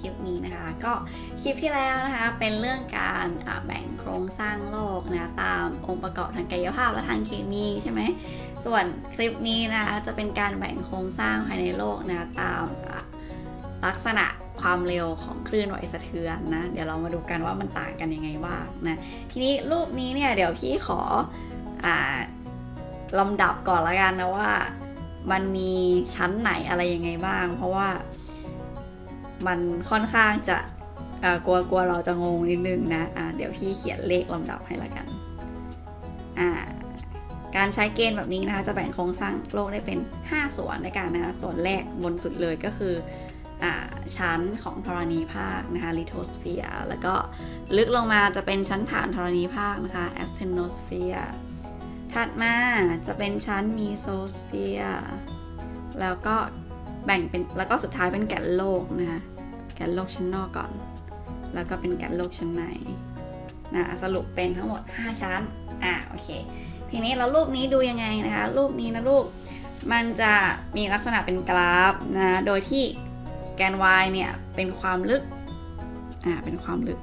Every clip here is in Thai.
คลิปนี้นะคะ ก็คลิปที่แล้วนะคะเป็นเรื่องการแบ่งโครงสร้างโลกนะตามองค์ประกอบทางกายภาพและทางเคมีใช่ไหมส่วนคลิปนี้นะคะจะเป็นการแบ่งโครงสร้างภายในโลกนะตามลักษณะความเร็วของคลื่นไหวสะเทือนนะเดี๋ยวเรามาดูกันว่ามันต่างกันยังไงบ้างนะทีนี้รูปนี้เนี่ยเดี๋ยวพี่ขออ่าลำดับก่อนละกันนะว่า มันมีชั้นไหนอะไรยังไงบ้าง เพราะว่า มันค่อนข้างจะกลัวกลัวเราจะงงนิดนึงนะะเดี๋ยวพี่เขียนเลขลำดับให้ละกัน การใช้เกณฑ์แบบนี้นะคะจะแบ่งโครงสร้างโลกได้เป็น 5 ส่วนในการนะคะส่วนแรกบนสุดเลยก็คืออชั้นของธรณีภาคนะคะลิโทสเฟียร์แล้วก็ลึกลงมาจะเป็นชั้นฐานธรณีภาคนะคะแอสเทโนสเฟียร์ถัดมาจะเป็นชั้นมีโซสเฟียร์แล้วก็ แบ่งเป็นแล้วก็สุดท้ายเป็นแกนโลกนะคะแกนโลกชั้นนอกก่อน แล้วก็เป็นแกนโลกชั้นในนะสรุปเป็นทั้งหมด 5 ชั้นอะโอเค ทีนี้แล้วรูปนี้ดูยังไงนะคะ รูปนี้นะลูกมันจะมีลักษณะเป็นกราฟนะโดยที่แกน y เนี่ยเป็นความลึกอ่าเป็นความลึก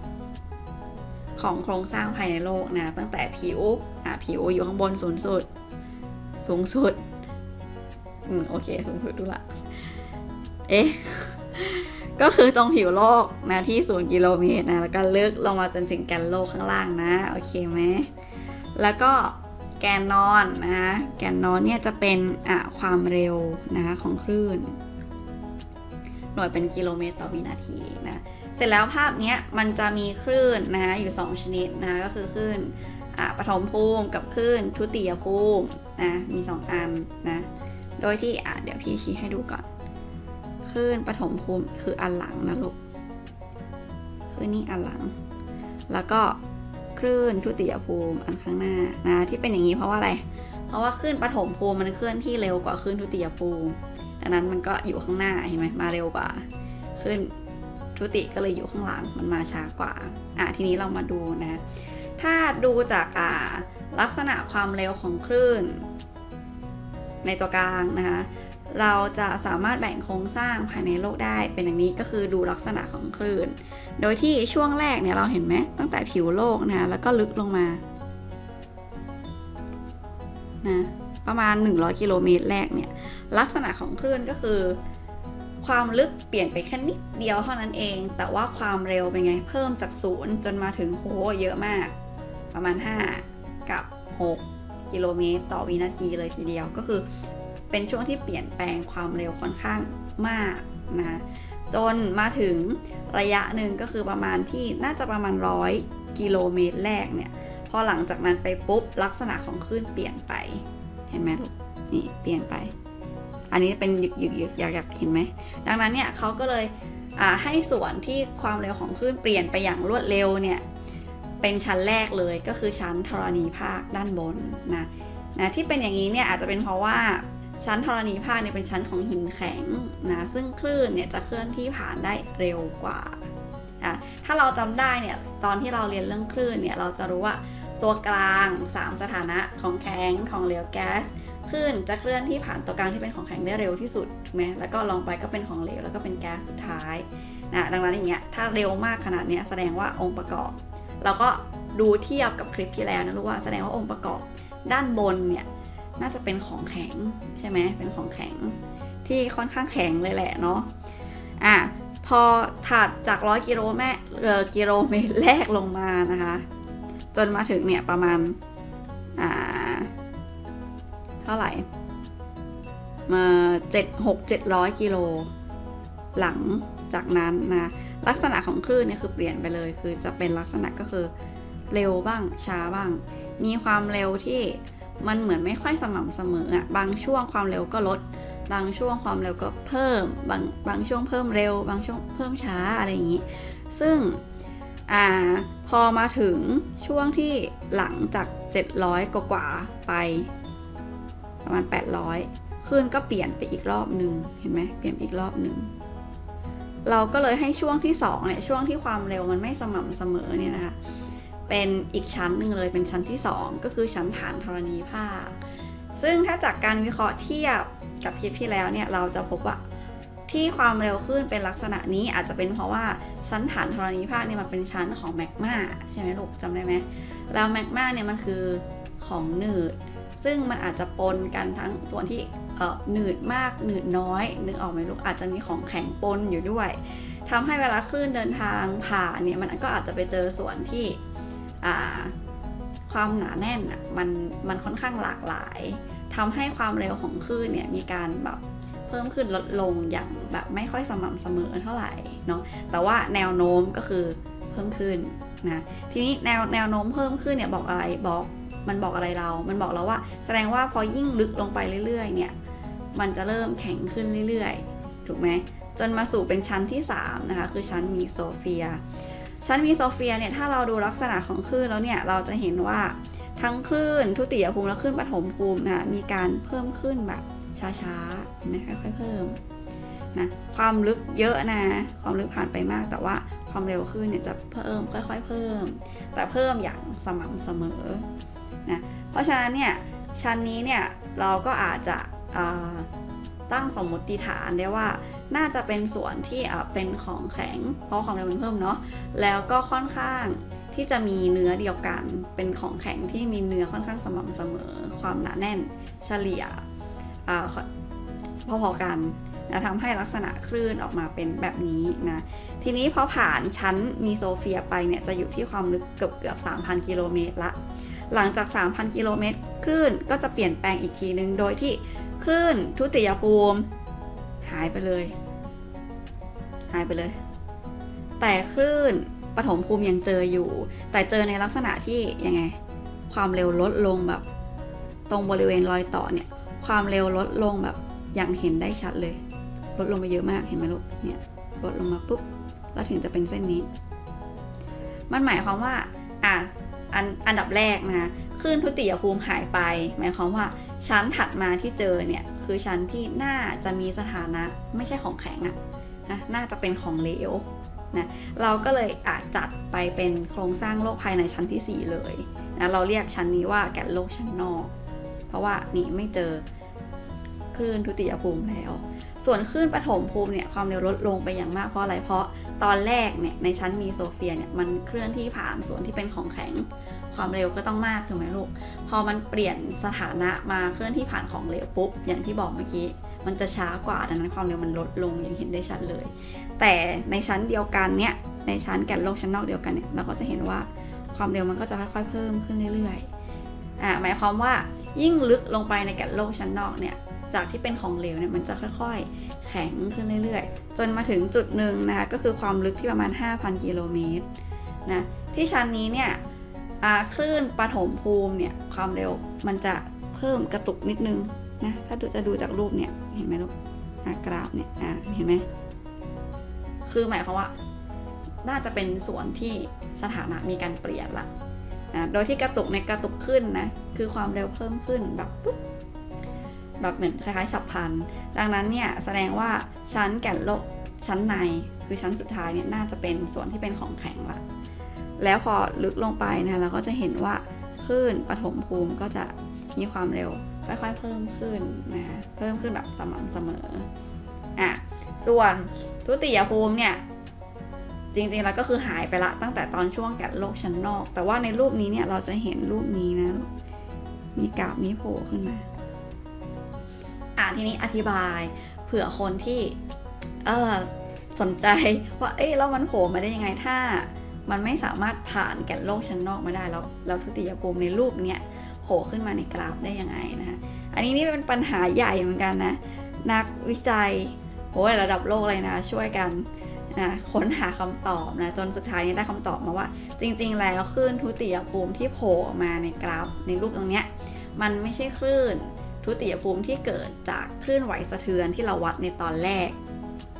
ของโครงสร้างภายในโลกนะตั้งแต่ผิวอะผิวอยู่ข้างบนสูงสุด สูงสุดอืมโอเค สูงสุดดูละ เอ๊ะ ก็คือตรงผิวโลกนะที่ศูนย์กิโลเมตรนะ แล้วก็ลึกลงมาจนถึงแกนโลกข้างล่างนะ โอเคไหม แล้วก็แกนนอนนะแกนนอนเนี่ยจะเป็นอะความเร็วนะคะของคลื่น หน่วยเป็นกิโลเมตรต่อวินาทีนะ เสร็จแล้วภาพเนี้ยมันจะมีคลื่นนะคะอยู่ 2 ชนิดนะคะก็คือคลื่นอ่าปฐมภูมิกับคลื่นทุติยภูมินะมี 2 อันนะ โดยที่อะเดี๋ยวพี่ชี้ให้ดูก่อน คลื่นปฐมภูมิคืออันหลังนะลูกคลื่นนี้อันหลัง แล้วก็คลื่นทุติยภูมิอันข้างหน้านะที่เป็นอย่างนี้เพราะว่าอะไร เพราะว่าคลื่นปฐมภูมิมันเคลื่อนที่เร็วกว่าคลื่นทุติยภูมิดังนั้นมันก็อยู่ข้างหน้าเห็นไหมมาเร็วกว่าคลื่นทุติก็เลยอยู่ข้างหลังมันมาช้ากว่าอะทีนี้เรามาดูนะ ถ้าดูจากอ่าลักษณะความเร็วของคลื่น ในตัวกลางนะคะ เราจะสามารถแบ่งโครงสร้างภายในโลกได้เป็นอย่างนี้ก็คือดูลักษณะของคลื่น โดยที่ช่วงแรกเนี่ยเราเห็นไหมตั้งแต่ผิวโลกนะแล้วก็ลึกลงมานะประมาณ 100 กิโลเมตรแรกเนี่ยลักษณะของคลื่นก็คือ ความลึกเปลี่ยนไปแค่นิดเดียวเท่านั้นเอง แต่ว่าความเร็วเป็นไงเพิ่มจากศูนย์จนมาถึงโหเยอะมาก ประมาณ 5 กับ 6 กิโลเมตร ต่อวินาทีเลยทีเดียวก็คือ เป็นช่วงที่เปลี่ยนแปลงความเร็วค่อนข้างมากนะจนมาถึงระยะหนึ่งก็คือประมาณที่น่าจะประมาณร้อยกิโลเมตรแรกเนี่ยพอหลังจากนั้นไปปุ๊บลักษณะของคลื่นเปลี่ยนไปเห็นไหมลูกนี่เปลี่ยนไป อันนี้เป็นหยึกหยึกหยึกอยากอยากเห็นไหมดังนั้นเนี่ยเขาก็เลยให้ส่วนที่ความเร็วของคลื่นเปลี่ยนไปอย่างรวดเร็วเนี่ยเป็นชั้นแรกเลยก็คือชั้นธรณีภาคด้านบนนะนะที่เป็นอย่างนี้เนี่ยอาจจะเป็นเพราะว่า ชั้นธรณีภาคเนี่ยเป็นชั้นของหินแข็งนะซึ่งคลื่นเนี่ยจะเคลื่อนที่ผ่านได้เร็วกว่าอะถ้าเราจำได้เนี่ยตอนที่เราเรียนเรื่องคลื่นเนี่ยเราจะรู้ว่าตัวกลาง 3 สถานะของแข็งของเหลวแก๊สคลื่นจะเคลื่อนที่ผ่านตัวกลางที่เป็นของแข็งได้เร็วที่สุดถูกไหมแล้วก็ลองไปก็เป็นของเหลวแล้วก็เป็นแก๊สสุดท้ายนะดังนั้นอย่างเงี้ยถ้าเร็วมากขนาดเนี้ยแสดงว่าองค์ประกอบ เราก็ดูเทียบกับคลิปที่แล้วนะรู้ว่าแสดงว่าองค์ประกอบด้านบนเนี่ย น่าจะเป็นของแข็งใช่ไหมเป็นของแข็งที่ค่อนข้างแข็งเลยแหละเนาะอะพอถัดจากร้อยกิโลแม่เออกิโลเมตรแรกลงมานะคะ จนมาถึงเนี่ยประมาณอ่าเท่าไหร่มาเจ็ดหกเจ็ดร้อยกิโลหลังจากนั้นนะลักษณะของคลื่นเนี่ยคือเปลี่ยนไปเลย คือจะเป็นลักษณะก็คือเร็วบ้างช้าบ้าง มีความเร็วที่ มันเหมือนไม่ค่อยสม่ำเสมออะบางช่วงความเร็วก็ลด บางช่วงความเร็วก็เพิ่ม บางบางช่วงเพิ่มเร็ว บางช่วงเพิ่มช้าอะไรอย่างนี้ ซึ่งอ่าพอมาถึงช่วงที่หลังจาก 700 กว่าๆไป ประมาณ 800คลื่นก็เปลี่ยนไปอีกรอบหนึ่งเห็นไหมเปลี่ยนไปอีกรอบหนึ่งเราก็เลยให้ช่วงที่2เนี่ยช่วงที่ความเร็วมันไม่สม่ำเสมอเนี่ยนะคะ เป็นอีกชั้นหนึ่งเลยเป็นชั้นที่ 2 ก็คือชั้นฐานธรณีภาค ซึ่งถ้าจากการวิเคราะห์เทียบกับคลิปที่แล้วเนี่ยเราจะพบว่าที่ความเร็วขึ้นเป็นลักษณะนี้อาจจะเป็นเพราะว่าชั้นฐานธรณีภาคเนี่ยมันเป็นชั้นของแมกมาใช่ไหมลูกจำได้ไหมแล้วแมกมาเนี่ยมันคือของหนืด ซึ่งมันอาจจะปนกันทั้งส่วนที่เออหนืดมากหนืดน้อย นึกออกไหมลูกอาจจะมีของแข็งปนอยู่ด้วยทำให้เวลาคลื่นเดินทางผ่านเนี่ยมันก็อาจจะไปเจอส่วนที่ ความหนาแน่นอะมันมันค่อนข้างหลากหลายทำให้ความเร็วของคลื่นเนี่ยมีการแบบเพิ่มขึ้นลดลงอย่างแบบไม่ค่อยสม่ำเสมอเท่าไหร่เนาะแต่ว่าแนวโน้มก็คือเพิ่มขึ้นนะทีนี้แนวแนวโน้มเพิ่มขึ้นเนี่ยบอกอะไรบอกมันบอกอะไรเรา มันบอกเราว่า แสดงว่าพอยิ่งลึกลงไปเรื่อยๆเนี่ยมันจะเริ่มแข็งขึ้นเรื่อยๆ ถูกไหมจนมาสู่เป็นชั้นที่ 3 นะคะ คือชั้นมีโซเฟีย ชั้นมีโซเฟียเนี่ยถ้าเราดูลักษณะของคลื่นแล้วเนี่ยเราจะเห็นว่าทั้งคลื่นทุติยภูมิและคลื่นปฐมภูมินะมีการเพิ่มขึ้นแบบช้าๆนไหมค่อยๆเพิ่มนะความลึกเยอะนะความลึกผ่านไปมากแต่ว่าความเร็วขึ้นเนี่ยจะเพิ่มค่อย ๆ เพิ่ม แต่เพิ่มอย่างสม่ำเสมอนะเพราะฉะนั้นเนี่ยชั้นนี้เนี่ยเราก็อาจจะ ตั้งสมมติฐานได้ว่าน่าจะเป็นส่วนที่เป็นของแข็ง เพราะความเร็วมันเพิ่มเนาะแล้วก็ค่อนข้างที่จะมีเนื้อเดียวกัน เป็นของแข็งที่มีเนื้อค่อนข้างสม่ำเสมอ ความหนาแน่นเฉลี่ยพอๆกันนะทำให้ลักษณะคลื่นออกมาเป็นแบบนี้นะ ทีนี้พอผ่านชั้นมีโซเฟียไปเนี่ยจะอยู่ที่ความลึกเกือบเกือบ3,000 กิโลเมตรละ หลังจาก 3,000 กิโลเมตร คลื่นก็จะเปลี่ยนแปลงอีกทีนึง โดยที่คลื่นทุติยภูมิ หายไปเลย หายไปเลย แต่คลื่นปฐมภูมิยังเจออยู่ แต่เจอในลักษณะที่ยังไง ความเร็วลดลงแบบ ตรงบริเวณรอยต่อเนี่ย ความเร็วลดลงแบบอย่างเห็นได้ชัดเลย ลดลงไปเยอะมากเห็นไหมลูกเนี่ยลดลงมาปุ๊บแล้วถึงจะเป็นเส้นนี้ มันหมายความว่าอะอันอันดับแรกนะค ลื่นทุติยภูมิหายไป หมายความว่าชั้นถัดมาที่เจอเนี่ยคือชั้นที่น่าจะมีสถานะไม่ใช่ของแข็งอะนะน่าจะเป็นของเหลวนะเราก็เลยอาจจัดไปเป็นโครงสร้างโลกภายในชั้นที่ 4 เลยนะเราเรียกชั้นนี้ว่าแกนโลกชั้นนอก เพราะว่านี่ไม่เจอคลื่นทุติยภูมิแล้ว ส่วนคลื่นปฐมภูมิเนี่ยความเร็วลดลงไปอย่างมากเพราะอะไร เพราะตอนแรกเนี่ยในชั้นมีโซเฟียเนี่ยมันเคลื่อนที่ผ่านส่วนที่เป็นของแข็ง ความเร็วก็ต้องมากถูกไหมลูก พอมันเปลี่ยนสถานะมาเคลื่อนที่ผ่านของเหลวปุ๊บ อย่างที่บอกเมื่อกี้ มันจะช้ากว่าดังนั้นความเร็วมันลดลงอย่างเห็นได้ชัดเลย แต่ในชั้นเดียวกันเนี่ยในชั้นแกนโลกชั้นนอกเดียวกันเนี่ยเราก็จะเห็นว่าความเร็วมันก็จะค่อยๆเพิ่มขึ้นเรื่อยๆอ่าหมายความว่ายิ่งลึกลงไปในแกนโลกชั้นนอกเนี่ยจากที่เป็นของเหลวเนี่ยมันจะค่อยๆ แข็งขึ้นเรื่อยๆ จนมาถึงจุดหนึ่งนะคะก็คือความลึกที่ประมาณ 5,000 กิโลเมตรนะที่ชั้นนี้เนี่ย คลื่นปฐมภูมิเนี่ยความเร็วมันจะเพิ่มกระตุกนิดนึงนะถ้าจะดูจากรูปเนี่ยเห็นไหมลูกกราฟเนี่ยอ่าเห็นไหมคือหมายความว่า น่าจะเป็นส่วนที่สถานะมีการเปลี่ยนละนะโดยที่กระตุกในกระตุกขึ้นนะคือความเร็วเพิ่มขึ้นแบบปุ๊บแบบเหมือนคล้ายๆฉับพลัน ดังนั้นเนี่ยแสดงว่าชั้นแก่นโลกชั้นในคือชั้นสุดท้ายเนี่ยน่าจะเป็นส่วนที่เป็นของแข็งละ แล้วพอลึกลงไปนะเราก็จะเห็นว่าคลื่นปฐมภูมิก็จะมีความเร็วค่อยๆเพิ่มขึ้นนะเพิ่มขึ้นแบบสม่ำเสมออะส่วนทุติยภูมิเนี่ยจริงๆแล้วก็คือหายไปละตั้งแต่ตอนช่วงแกะโลกชั้นนอก แต่ว่าในรูปนี้เนี่ยเราจะเห็นรูปนี้นะ มีกราบนี้โผล่ขึ้นมาอะทีนี้อธิบายเผื่อคนที่เออสนใจว่าเอ๊ะแล้วมันโผล่มาได้ยังไงถ้า มันไม่สามารถผ่านแกนโลกชั้นนอกมาได้แล้วแล้วทุติยภูมิในรูปเนี้ยโผล่ขึ้นมาในกราฟได้ยังไงนะคะอันนี้นี่เป็นปัญหาใหญ่เหมือนกันนะนักวิจัยโอ้ยระดับโลกเลยนะ ช่วยกันนะค้นหาคำตอบนะจนสุดท้ายนี้ได้คำตอบมาว่า จริง ๆ แล้วคลื่นทุติยภูมิที่โผล่มาในกราฟในรูปตรงเนี้ยมันไม่ใช่คลื่นทุติยภูมิที่เกิดจากคลื่นไหวสะเทือนที่เราวัดในตอนแรก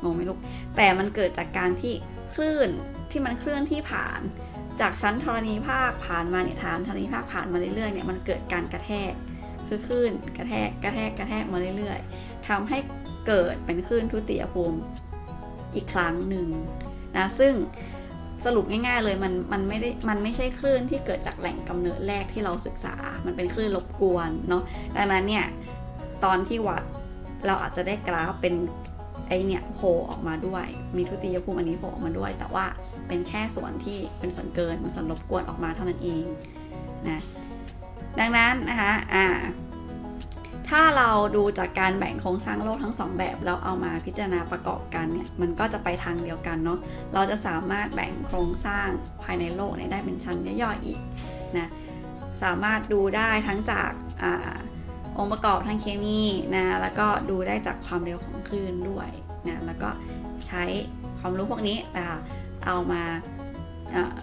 งงไหมลูกแต่มันเกิดจากการที่คลื่น ที่มันเคลื่อนที่ผ่าน จากชั้นธรณีภาคผ่านมาเนี่ยฐานธรณีภาคผ่านมาเรื่อยๆเนี่ยมันเกิดการกระแทกคือคลื่นกระแทกกระแทกกระแทกมาเรื่อยๆทำให้เกิดเป็นคลื่นทุติยภูมิอีกครั้งหนึ่งนะซึ่งสรุปง่ายๆเลยมันมันไม่ได้มันไม่ใช่คลื่นที่เกิดจากแหล่งกำเนิดแรกที่เราศึกษา มันเป็นคลื่นรบกวนเนาะดังนั้นเนี่ยตอนที่วัดเราอาจจะได้กราฟเป็น ไอเนี่ยโผล่ออกมาด้วย มีทุติยภูมิอันนี้โผล่ออกมาด้วย แต่ว่าเป็นแค่ส่วนที่เป็นส่วนเกินเป็นส่วนรบกวนออกมาเท่านั้นเองนะดังนั้นนะคะอ่าถ้าเราดูจากการแบ่งโครงสร้างโลกทั้งสองแบบแล้วเอามาพิจารณาประกอบกันเนี่ยมันก็จะไปทางเดียวกันเนาะเราจะสามารถแบ่งโครงสร้างภายในโลกเนี่ยได้เป็นชั้นย่อยๆอีกนะสามารถดูได้ทั้งจาก องค์ประกอบทางเคมีนะแล้วก็ดูได้จากความเร็วของคลื่นด้วยนะแล้วก็ใช้ความรู้พวกนี้นะคะเอามาอ่า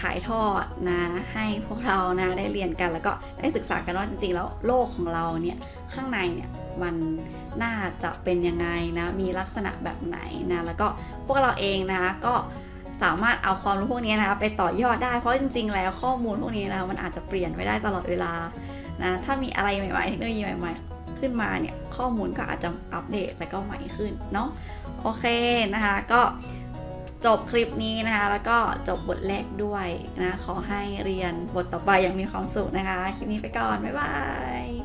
ถ่ายทอดนะให้พวกเรานะได้เรียนกันแล้วก็ได้ศึกษากันว่าจริงๆ แล้วโลกของเราเนี่ยข้างในเนี่ยมันน่าจะเป็นยังไงนะมีลักษณะแบบไหนนะแล้วก็พวกเราเองนะคะก็สามารถเอาความรู้พวกนี้นะคะไปต่อยอดได้เพราะจริง ๆ แล้วข้อมูลพวกนี้นะมันอาจจะเปลี่ยนไปได้ตลอดเวลา นะถ้ามีอะไรใหม่ๆเทคโนโลยีใหม่ ๆ ขึ้นมาเนี่ยข้อมูลก็อาจจะอัปเดตแล้วก็ใหม่ขึ้นเนาะโอเคนะคะก็จบคลิปนี้นะคะ แล้วก็จบบทแรกด้วยนะขอให้เรียนบทต่อไปอย่างมีความสุขนะคะ คลิปนี้ไปก่อน บ๊ายบาย